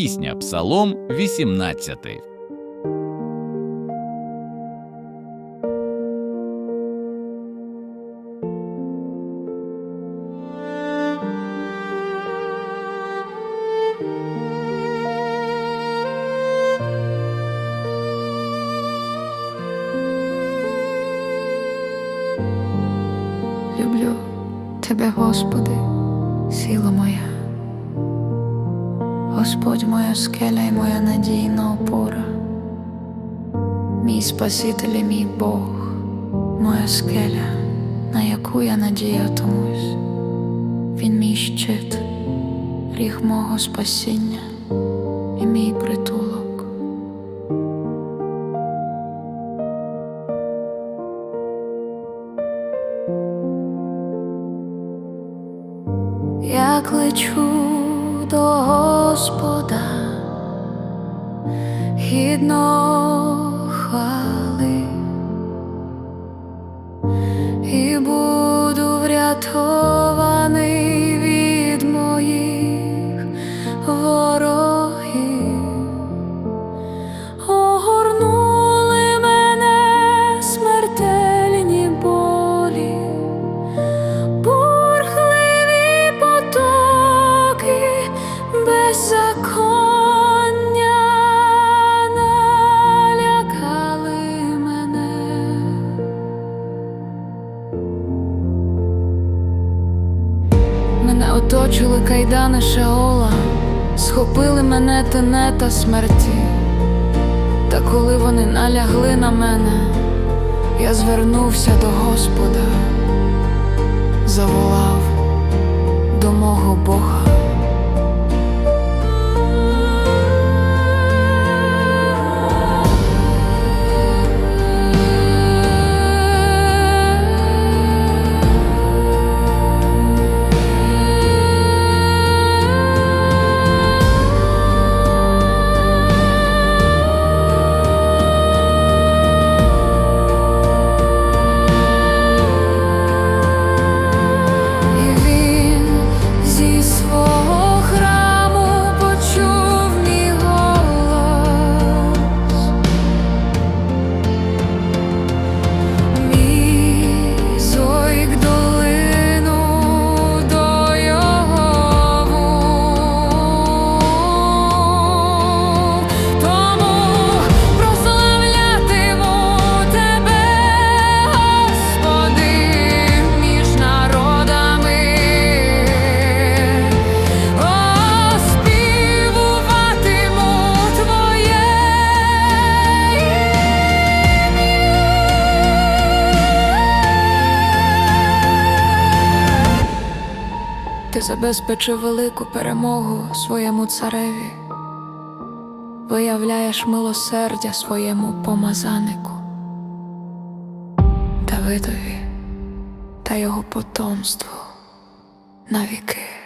Пісня Псалом 18. Люблю тебе, Господи, сила моя. Господь моя скеля і моя надійна опора, мій Спаситель і мій Бог, моя скеля, на яку я надіятимусь. Він мій щит, ріг мого спасіння і мій притулок. Я кличу до Господа, гідно хвали, і буду врятований оточили кайдани Шеола, схопили мене тенета смерті. Та коли вони налягли на мене, я звернувся до Господа заволав до мого Бога. Ти забезпечив велику перемогу своєму цареві, виявляєш милосердя своєму помазанику, Давидові та його потомству на віки.